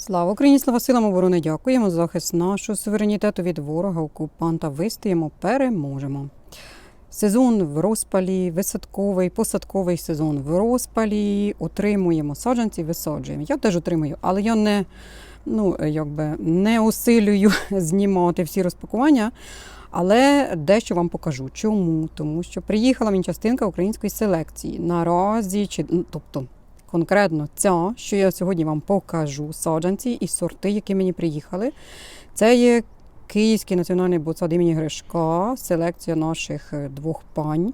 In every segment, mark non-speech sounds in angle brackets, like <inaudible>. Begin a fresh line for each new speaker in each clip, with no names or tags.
Слава Україні, слава силам оборони! Дякуємо за захист нашого суверенітету від ворога, окупанта. Вистоїмо, переможемо. Сезон в розпалі, висадковий, посадковий сезон в розпалі. Отримуємо саджанці, висаджуємо. Я теж отримую, але я не, ну, якби, не усилюю <laughs> знімати всі розпакування. Але дещо вам покажу. Чому? Тому що приїхала мені частинка української селекції. Наразі, чи, ну, тобто конкретно ця, що я сьогодні вам покажу, саджанці і сорти, які мені приїхали. Це є Київський національний ботсад імені Гришка, селекція наших е, двох пань.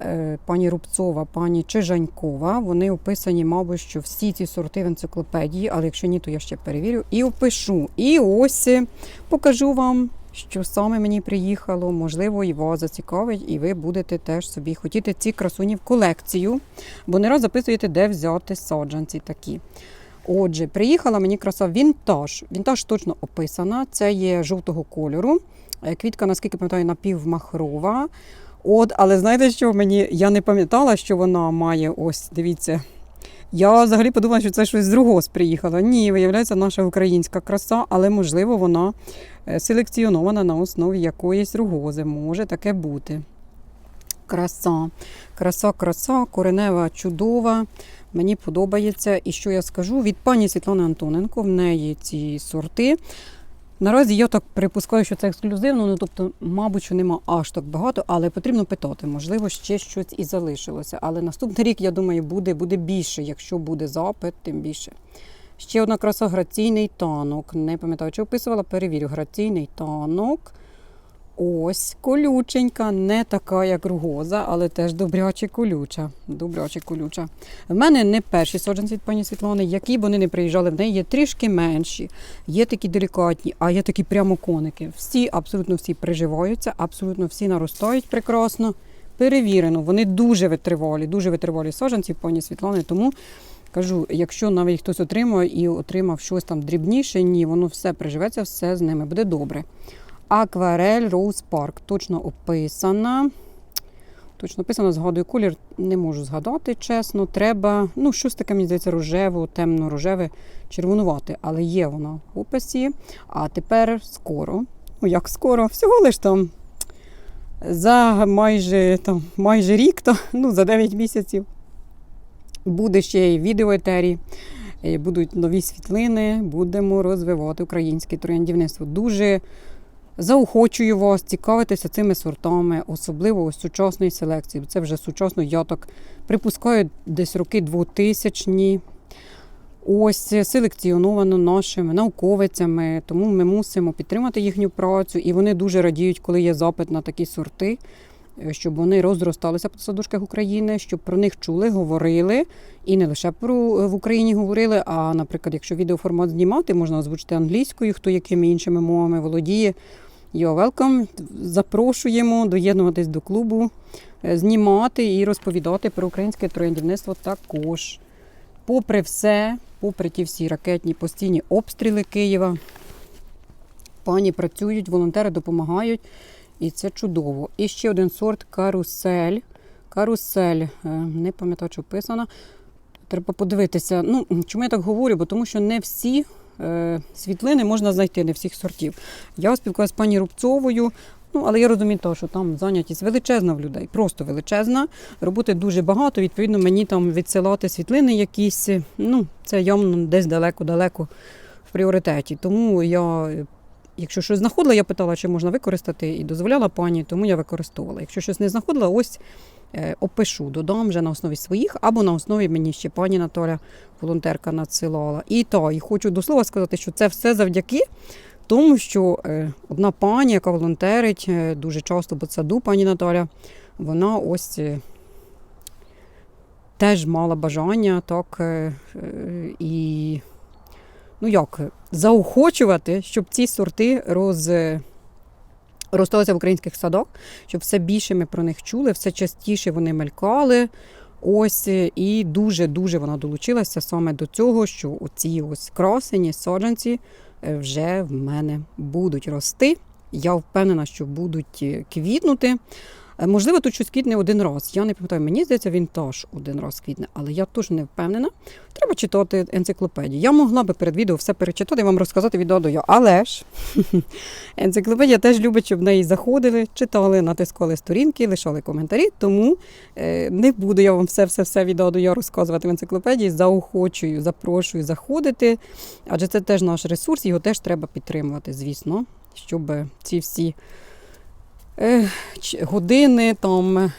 Е, Пані Рубцова, пані Чижанькова. Вони описані, мабуть, що всі ці сорти в енциклопедії, але якщо ні, то я ще перевірю і опишу. І ось е, покажу вам, що саме мені приїхало. Можливо, вас зацікавить, і ви будете теж собі хотіти ці красуні в колекцію, бо не раз записуєте, де взяти саджанці такі. Отже, приїхала мені краса вінтаж. Вінтаж точно описана. Це є жовтого кольору. Е, Квітка, наскільки пам'ятаю, напівмахрова. От, але знаєте, що мені я не пам'ятала, що вона має ось, дивіться. Я взагалі подумала, що це щось з Другос приїхало. Ні, виявляється, наша українська краса, але можливо вона е, селекціонована на основі якоїсь ругози. Може таке бути. Краса, краса, краса, коренева, чудова. Мені подобається. І що я скажу? Від пані Світлани Антоненко в неї ці сорти. Наразі я так припускаю, що це ексклюзивно, ну тобто, мабуть, що нема аж так багато, але потрібно питати. Можливо, ще щось і залишилося. Але наступний рік, я думаю, буде, буде більше. Якщо буде запит, тим більше. Ще одна краса граційний танок. Не пам'ятаю, чи описувала, перевірю. Граційний танок. Ось колюченька, не така, як ругоза, але теж добряче колюча. Добряче колюча. В мене не перші саджанці від пані Світлани, які б вони не приїжджали, в неї є трішки менші, є такі делікатні, а є такі прямо коники. Всі, абсолютно всі приживаються, абсолютно всі наростають прекрасно. Перевірено, вони дуже витривалі, дуже витривалі саджанці пані Світлани. Тому кажу, якщо навіть хтось отримує і отримав щось там дрібніше, ні, воно все приживеться, все з ними буде добре. Акварель Rose Park. Точно описана. Точно описано, згадую колір, не можу згадати, чесно. Треба, ну, щось таке, мені здається, рожево, темно-рожеве, червонувати. Але є воно в описі. А тепер скоро. Ну, як скоро, всього лиш там за майже, там, майже рік, то, ну, за 9 місяців. Буде ще й відеоетері, е, будуть нові світлини, будемо розвивати українське трояндівництво. Дуже Заохочую вас цікавитися цими сортами, особливо ось сучасної селекції. Це вже сучасно, я так припускаю, десь роки 2000-ні. Ось селекціоновано нашими науковицями, тому ми мусимо підтримати їхню працю. І вони дуже радіють, коли є запит на такі сорти, е, щоб вони розросталися по садочках України, щоб про них чули, говорили. І не лише про е, в Україні говорили, а, наприклад, якщо відеоформат знімати, можна озвучити англійською, хто якими іншими мовами володіє. You're welcome. Запрошуємо доєднуватись до клубу, е, знімати і розповідати про українське трояндівництво також. Попри все, попри ті всі ракетні постійні обстріли Києва, пані працюють, волонтери допомагають, і це чудово. І ще один сорт карусель. Карусель, е, не пам'ятаю, що описано. Треба подивитися. Ну, чому я так говорю? Бо тому що не всі світлини можна знайти, не всіх сортів. Я спілкувалася з пані Рубцовою. Ну, але я розумію, то, що там зайнятість величезна в людей, просто величезна. Роботи дуже багато. Відповідно, мені там відсилати світлини якісь. Ну, це явно десь далеко-далеко в пріоритеті. Тому я, якщо щось знаходила, я питала, чи можна використати, і дозволяла пані, тому я використовувала. Якщо щось не знаходила, ось е, опишу, додам вже на основі своїх, або на основі мені ще пані Наталя, волонтерка, надсилала. І то, і хочу до слова сказати, що це все завдяки. Тому що е, одна пані, яка волонтерить е, дуже часто по саду, пані Наталя, вона ось е, теж мала бажання так е, е, і ну як, заохочувати, щоб ці сорти роз, росталися в українських садах, щоб все більше ми про них чули, все частіше вони мелькали. Ось е, і дуже-дуже вона долучилася саме до цього, що оці ось красені саджанці е, вже в мене будуть рости. Я впевнена, що будуть е, квітнути. Е, Можливо, тут щось квітне один раз. Я не пам'ятаю, мені здається, він теж один раз квітне, але я теж не впевнена. Треба читати енциклопедію. Я могла би перед відео все перечитати і вам розказати від до Я. Але ж <laughs> енциклопедія теж любить, щоб в неї заходили, читали, натискали сторінки, лишали коментарі. Тому е, не буду я вам все-все-все від до Я розказувати в енциклопедії. Заохочую, запрошую заходити. Адже це теж наш ресурс, його теж треба підтримувати, звісно, щоб ці всі години, там, е,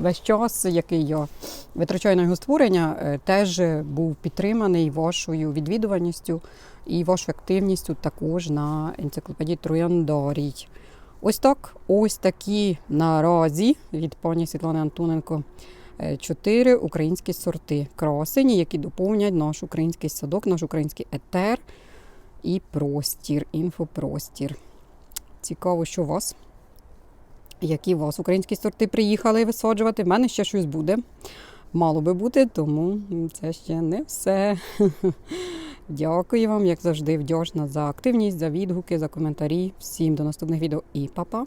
весь час, який я витрачаю на його створення, е, теж був підтриманий вашою відвідуваністю і вашою активністю також на енциклопедії Трояндарій. Ось так, ось такі наразі від пані Світлани Антоненко е, чотири українські сорти красені, які доповнять наш український садок, наш український етер і простір, інфопростір. Цікаво, що у вас. Які у вас українські сорти приїхали висаджувати? В мене ще щось буде. Мало би бути, тому це ще не все. <laughs> Дякую вам, як завжди, вдячна за активність, за відгуки, за коментарі. Всім до наступних відео і па-па!